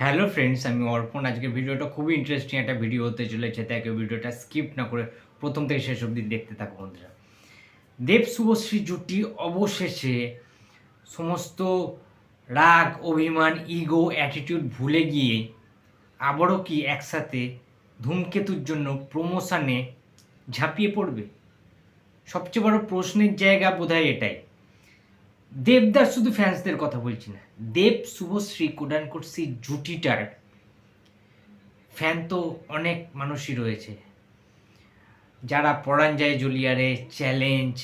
Hello friends আমি অর্পণ। আজকের ভিডিওটা খুবই ইন্টারেস্টিং একটা ভিডিও হতে চলেছে, তাই কেউ ভিডিওটা স্কিপ না করে প্রথম থেকে শেষ অবধি দেখতে থাকো বন্ধুরা। দেব শুভশ্রী জুটি অবশেষে সমস্ত রাগ, অভিমান ইগো অ্যাটিটিউড ভুলে গিয়ে আবারও কি একসাথে ধূমকেতুর জন্য প্রমোশনে ঝাঁপিয়ে পড়বে? সবচেয়ে বড় প্রশ্নের জায়গা বোধহয় এটাই। দেবদার শুধু ফ্যান্সদের কথা বলছি না। দেব, শুভশ্রী কোডান করছি জুটিটার ফ্যান তো অনেক মানুষই রয়েছে। যারা পরাণ যায় জুলিয়ারে চ্যালেঞ্জ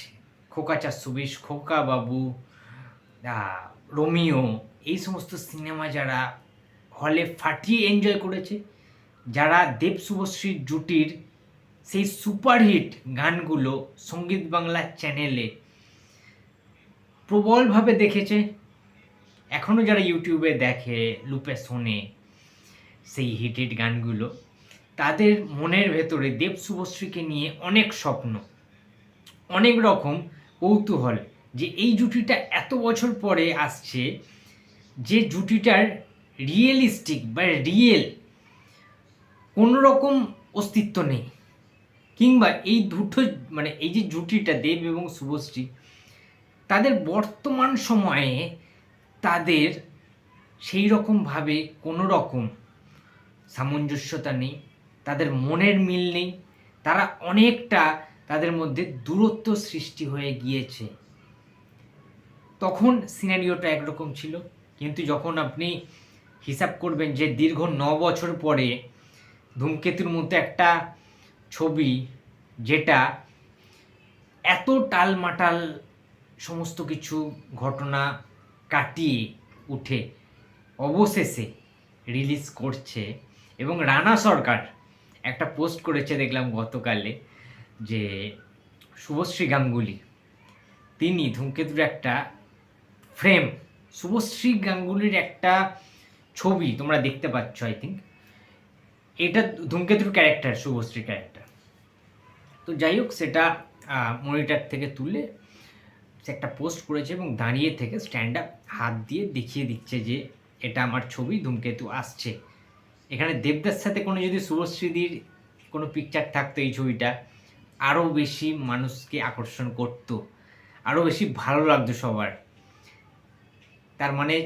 খোকা চারশোবিশ খোকা বাবু রোমিও, এই সমস্ত সিনেমা যারা হলে ফাটিয়ে এনজয় করেছে, যারা দেব শুভশ্রীর জুটির সেই সুপারহিট গানগুলো সংগীত বাংলা চ্যানেলে প্রবলভাবে দেখেছে। এখনও যারা ইউটিউবে দেখে, লুপে শোনে সেই হিটেড গানগুলো, তাদের মনের ভেতরে দেব শুভশ্রীকে নিয়ে অনেক স্বপ্ন, অনেক রকম কৌতূহল যে এই জুটিটা এত বছর পরে আসছে যে জুটিটার রিয়েলিস্টিক বা রিয়েল কোনো রকম অস্তিত্ব নেই। কিংবা এই দুটো মানে এই যে জুটিটা দেব এবং শুভশ্রী তাদের বর্তমান সময়ে তাদের সেই রকমভাবে কোনো রকম সামঞ্জস্যতা নেই, তাদের মনের মিল নেই, তারা অনেকটা তাদের মধ্যে দূরত্ব সৃষ্টি হয়ে গিয়েছে। তখন সিনারিওটা একরকম ছিল, কিন্তু যখন আপনি হিসাব করবেন যে দীর্ঘ ন বছর পরে ধূমকেতুর মতো একটা ছবি যেটা এত টালমাটাল সমস্ত কিছু ঘটনা কাটিয়ে উঠে অবশেষে রিলিজ করছে এবং রানা সরকার একটা পোস্ট করেছে দেখলাম গতকালে যে শুভশ্রী গাঙ্গুলি, তিনি ধূমকেতুর একটা ফ্রেম শুভশ্রী গাঙ্গুলির একটা ছবি তোমরা দেখতে পাচ্ছ আই থিঙ্ক এটা ধূমকেতুর ক্যারেক্টার শুভশ্রী ক্যারেক্টার তো যাই হোক, সেটা মনিটার থেকে তুলে সে একটা পোস্ট করেছে এবং দাঁড়িয়ে থেকে স্ট্যান্ড আপ হাত দিয়ে দেখিয়ে দিচ্ছে যে এটা আমার ছবি, ধূমকেতু আসছে। এখানে দেবদার সাথে কোনো যদি শুভশ্রীদির কোনো পিকচার থাকতো এই ছবিটা আরও বেশি মানুষকে আকর্ষণ করত আরও বেশি ভালো লাগতো সবার। তার মানে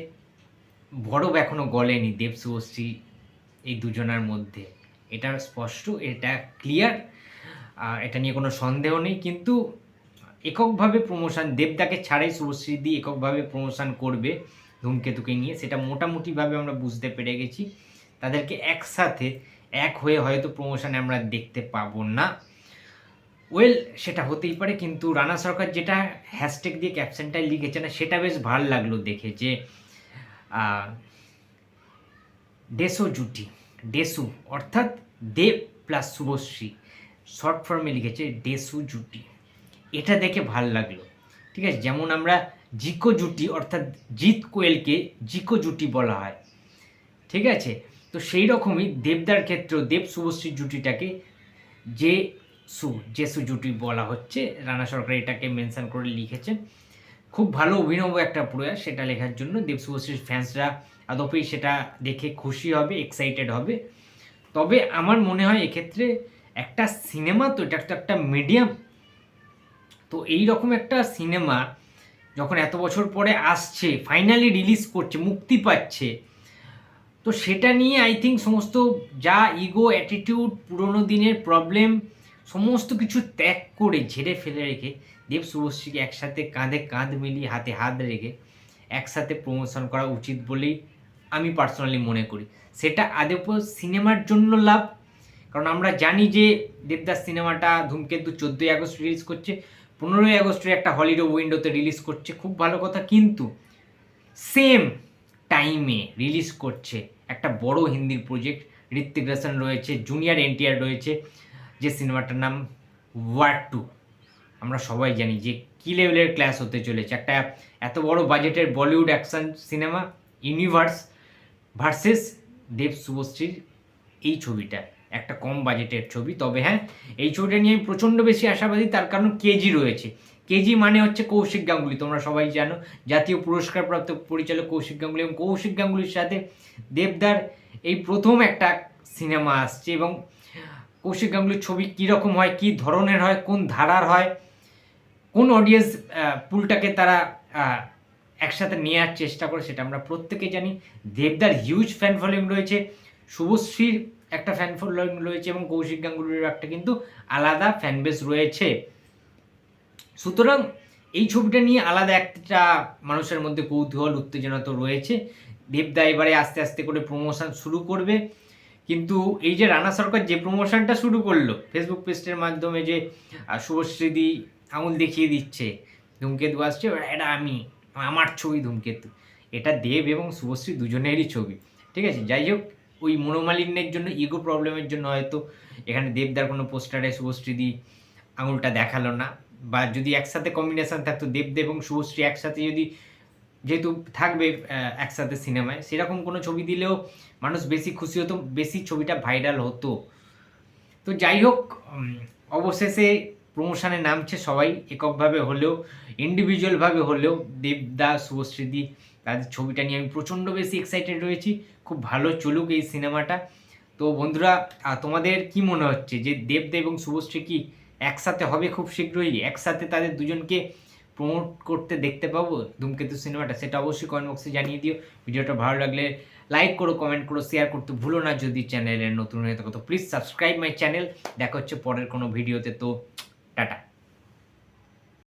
বরফ এখনও গলেনি দেব, শুভশ্রী এই দুজনার মধ্যে। এটা স্পষ্ট, এটা ক্লিয়ার এটা নিয়ে কোনো সন্দেহ নেই, কিন্তু এককভাবে প্রমোশন দেবদাকে ছাড়াই শুভশ্রী দি এককভাবে প্রমোশন করবে ধূমকেতুকে নিয়ে, সেটা মোটামুটিভাবে আমরা বুঝতে পেরে গেছি। তাদেরকে একসাথে এক হয়ে হয়তো প্রমোশনে আমরা দেখতে পাবো না। ওয়েল সেটা হতেই পারে, কিন্তু রানা সরকার যেটা হ্যাশট্যাগ দিয়ে ক্যাপশনটাই লিখেছে না, সেটা বেশ ভালো লাগল দেখে যে ডেসো জুটি ডেসু অর্থাৎ দেব প্লাস শুভশ্রী শর্ট ফর্মে লিখেছে ডেসু জুটি। এটা দেখে ভালো লাগল। ঠিক আছে? যেমন আমরা জিকো জুটি, অর্থাৎ জিৎ কোয়েলকে জিকো জুটি বলা হয়। ঠিক আছে? তো সেই রকমই দেবদার ক্ষেত্রেও দেব শুভশ্রী জুটিটাকে যে সু জেসু জুটি বলা হচ্ছে। রানা সরকার এটাকে মেনশন করে লিখেছেন। খুব ভালো অভিনব একটা প্রয়াস সেটা লেখার জন্য। দেব শুভশ্রীর ফ্যান্সরা আদপেই সেটা দেখে খুশি হবে এক্সাইটেড হবে। তবে আমার মনে হয় এক্ষেত্রে একটা সিনেমা তো, এটা একটা একটা মিডিয়াম তো এই রকম একটা সিনেমা যখন এত বছর পরে আসছে ফাইনালি রিলিজ করছে, মুক্তি পাচ্ছে, তো সেটা নিয়ে আই থিঙ্ক সমস্ত যা ইগো অ্যাটিটিউড পুরোনো দিনের প্রবলেম সমস্ত কিছু ত্যাগ করে ঝেড়ে ফেলে রেখে দেব শুভশ্রীকে একসাথে কাঁধে কাঁধ মিলিয়ে হাতে হাত রেখে একসাথে প্রমোশন করা উচিত বলেই আমি পার্সোনালি মনে করি। সেটা আদেপ সিনেমার জন্য লাভ? কারণ আমরা জানি যে দেবদাস সিনেমাটা ধূমকেতু চোদ্দোই আগস্ট রিলিজ করছে। পনেরোই আগস্টে একটা হলিডে উইন্ডোতে রিলিজ করছে, খুব ভালো কথা। কিন্তু সেম টাইমে রিলিজ করছে একটা বড় হিন্দির প্রজেক্ট ঋত্বিক রোশন রয়েছে জুনিয়র এনটিআর রয়েছে, যে সিনেমাটার নাম ওয়ার টু আমরা সবাই জানি যে কী লেভেলের ক্লাস হতে চলেছে। একটা এত বড় বাজেটের Bollywood action cinema universe versus Dev শুভশ্রীর এই ছবিটা। একটা কম বাজেটের ছবি। তবে হ্যাঁ এই ছবিটা নিয়ে আমি প্রচণ্ড বেশি আশাবাদী, তার কারণ কেজি রয়েছে। কেজি মানে হচ্ছে কৌশিক গাঙ্গুলি, তোমরা সবাই জানো। জাতীয় পুরস্কারপ্রাপ্ত পরিচালক কৌশিক গাঙ্গুলি এবং কৌশিক গাঙ্গুলির সাথে দেবদার এই প্রথম একটা সিনেমা আসছে এবং কৌশিক গাঙ্গুলির ছবি কীরকম হয়, কী ধরনের হয়, কোন ধারার হয়, কোন অডিয়েন্স পুলটাকে তারা একসাথে নেওয়ার চেষ্টা করে সেটা আমরা প্রত্যেকে জানি। দেবদার হিউজ ফ্যান ফলোয়িং রয়েছে। শুভশ্রীর একটা ফ্যান ফলোয়িং রয়েছে এবং কৌশিক গাঙ্গুলির একটা কিন্তু আলাদা ফ্যান বেস রয়েছে। সুতরাং এই ছবিটা নিয়ে আলাদা একটা মানুষের মধ্যে কৌতূহল, উত্তেজনা তো রয়েছে। দেবদা এবারে আস্তে আস্তে করে প্রমোশন শুরু করবে। কিন্তু এই যে রানা সরকার যে প্রমোশনটা শুরু করল ফেসবুক পেজের মাধ্যমে যে শুভশ্রীদি আঙুল দেখিয়ে দিচ্ছে, ধূমকেতু আসছে এটা আমি, আমার ছবি ধূমকেতু। এটা দেব এবং শুভশ্রী দুজনেরই ছবি। ঠিক আছে? যাই হোক ওই মনোমালিন্যের জন্য ইগো প্রবলেমের জন্য হয়তো এখানে দেবদার কোনো পোস্টারে শুভশ্রীদি আঙুলটা দেখাল না। বা যদি একসাথে কম্বিনেশান থাকতো, দেবদেব এবং শুভশ্রী একসাথে যদি যেহেতু থাকবে একসাথে সিনেমায় সেরকম কোনো ছবি দিলেও মানুষ বেশি খুশি হতো, বেশি ছবিটা ভাইরাল হতো। তো যাই হোক অবশেষে প্রমোশনে নামছে সবাই, এককভাবে হলেও ইন্ডিভিজুয়ালভাবে হলেও দেবদা, শুভশ্রীদি তাদের ছবিটা নিয়ে আমি প্রচণ্ড বেশি এক্সাইটেড রয়েছি। খুব ভালো চলুক এই সিনেমাটা। তো বন্ধুরা তোমাদের কি মনে হচ্ছে যে দেবদেব এবং শুভশ্রী কি একসাথে হবে খুব শীঘ্রই? একসাথে তাদের দুজনকে প্রমোট করতে দেখতে পাবো ধূমকেতু সিনেমাটা? সেটা অবশ্যই কমেন্ট বক্সে জানিয়ে দিও। ভিডিওটা ভালো লাগলে লাইক করো কমেন্ট করো শেয়ার করতে ভুলো না। যদি চ্যানেলের নতুন হয়ে থাকো, তো প্লিজ সাবস্ক্রাইব মাই চ্যানেল দেখা হচ্ছে পরের কোনো ভিডিওতে তো, টাটা।